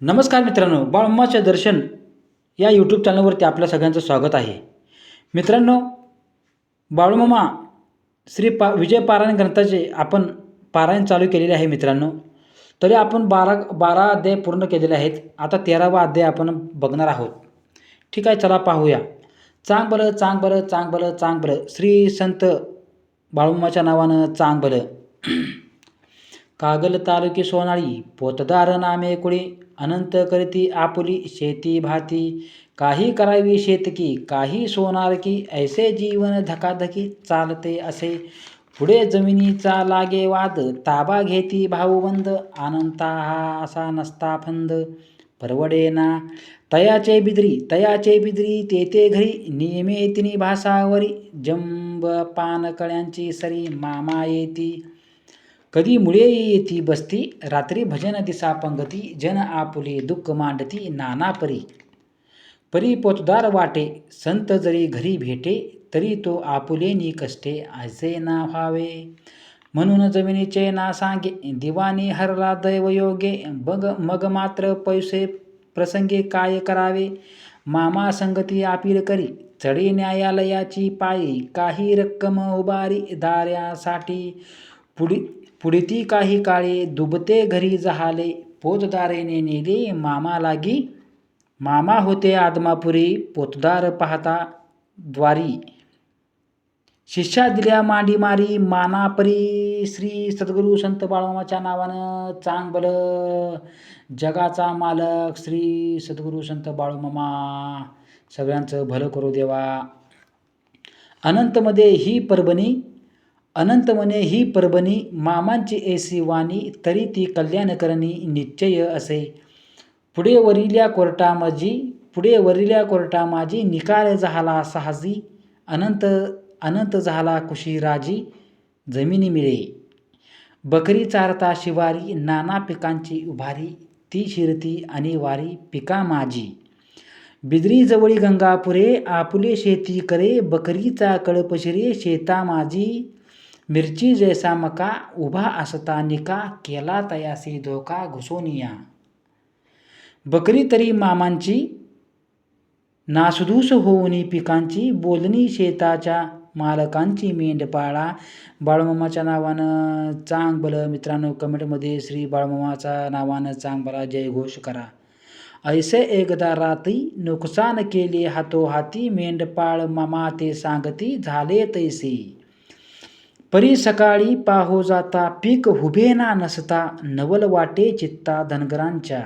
नमस्कार मित्रांनो बाळम्माचे दर्शन या यूट्यूब चॅनलवरती आपल्या सगळ्यांचं स्वागत आहे. मित्रांनो बाळूमामा श्री पा विजय पारायण ग्रंथाचे आपण पारायण चालू केलेले आहे मित्रांनो. तरी आपण बारा बारा अध्याय पूर्ण केलेले आहेत. आता तेरावा अध्याय आपण बघणार आहोत. ठीक आहे चला पाहूया. चांग बलं चांग बलं चांग बलं चांग बलं श्री संत बाळूमाच्या नावानं चांग बलं कागल तालुकी सोनाळी पोतदार नामे कुळी अनंत करती आपुली शेती भाती. काही करावी शेतकी काही सोनार की ऐसे जीवन धकाधकी चालते असे. पुढे जमिनीचा लागे वाद ताबा घेती भाऊबंद आनंता हा असा नसता फंद. परवडेना तयाचे बिद्री तयाचे बिद्री तेते घरी. नियमे तिनी भासावरी जंब पानकळ्यांची सरी मामा येती. कधी मुळे येती बसती रात्री भजन दिसा पंगती जन आपुले दुःख मांडती नाना परी. परी पोतदार वाटे संत जरी घरी भेटे तरी तो आपुलेनी कष्टे असे ना व्हावे. म्हणून जमिनीचे ना सांगे दिवाणी हरला दैवयोगे बग मग मात्र पैसे प्रसंगे काय करावे? मामा संगती अपील करी चढे न्यायालयाची पायी काही रक्कम उभारी दाऱ्यासाठी. पुढी पुढती काही काळे दुबते घरी जहाले पोतदारेने नेले मामा लागी. मामा होते आदमापुरी पोतदार पाहता द्वारी. शिष्या दिल्या मांडी मारी मानापरी श्री सद्गुरू संत बाळमामाच्या नावानं चांग बल जगाचा मालक श्री सद्गुरू संत बाळूमामा. सगळ्यांचं भलं करू देवा. अनंतमध्ये ही परभणी अनंतमने ही परभणी मामांची ऐसी वाणी तरी ती कल्याणकरणी निश्चय असे. पुढे वरिल्या कोर्टामाजी पुढे वरिल्या कोर्टामाजी निकाल झाला साहजी अनंत अनंत झाला कुशीराजी जमिनी मिळे. बकरी चारता शिवारी नाना पिकांची उभारी ती शिरती आणि वारी पिका माझी बिदरी जवळी गंगापुरे आपुले शेती करे बकरीचा कळपशिरे शेता माझी मिरची जैसा मका उभा असता निका केला तयासी धोका घुसोनिया। बकरी तरी मामांची नासधूस होऊनी पिकांची बोलणी शेताच्या मालकांची मेंढपाळा। बाळमामाच्या नावानं चांग बलं मित्रांनो कमेंटमध्ये श्री बाळमामाच्या नावानं चांग बला जयघोष करा। ऐसे एकदा रात्री नुकसान केले हातोहाती मेंढपाळ मामा ते सांगती झाले तैसे। परी सकाळी पाहो जाता पीक हुबेना नसता नवल वाटे चित्ता धनगरांच्या.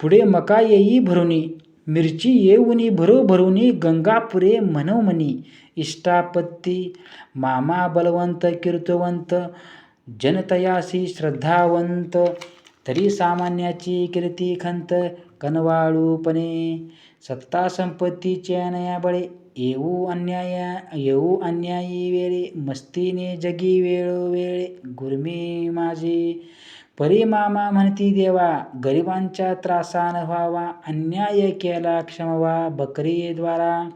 पुढे मका येई भरुनी मिरची येऊनी भरो भरुनी गंगापुरे मनोमनी इष्टापत्ती मामा बलवंत कीर्तवंत जनतयासी श्रद्धावंत तरी सामान्याची कीर्ती खंत कनवाळूपणे सत्ता संपत्तीचे नया बळे येऊ अन्याय येऊ अन्यायी वेळे मस्तीने जगी वेळोवेळे गुरमी माझी परी मामा म्हणती देवा गरिबांच्या त्रासान व्हावा अन्याय केला क्षमवा बकरीद्वारा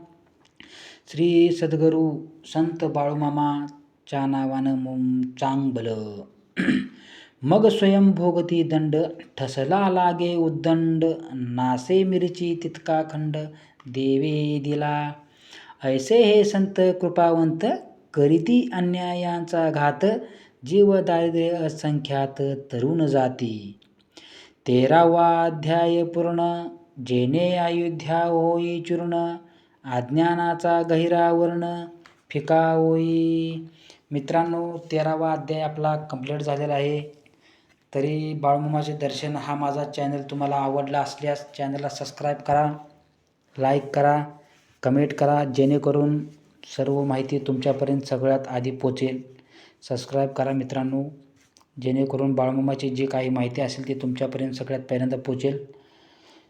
श्री सद्गुरू संत बाळूमामाच्या नावानं मुम चांगबल. मग स्वयंभोगती दंड ठसला लागे उद्दंड. नासे मिरची तितका खंड देवे दिला. ऐसे हे संत कृपावंत करीती अन्यायांचा घात जीव दारिद्र्य असंख्यात तरुण जाती. तेरावा अध्याय पूर्ण जेने अयोध्या होई चूर्ण अज्ञानाचा गहिरा वर्ण फिका होई. मित्रांनो तेरावा अध्याय आपला कंप्लीट झालेला आहे. तरी बाळमुमाचे दर्शन हा माझा चॅनल तुम्हाला आवडला असल्यास चॅनलला सबस्क्राईब करा लाईक करा कमेंट करा जेणेकरून सर्व माहिती तुमच्यापर्यंत सगळ्यात आधी पोचेल. सबस्क्राईब करा मित्रांनो जेणेकरून बाळमामाची जी काही माहिती असेल ती तुमच्यापर्यंत सगळ्यात पहिल्यांदा पोचेल.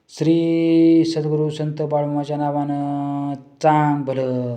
श्री सद्गुरू संत बाळमामाच्या नावानं चांग भलं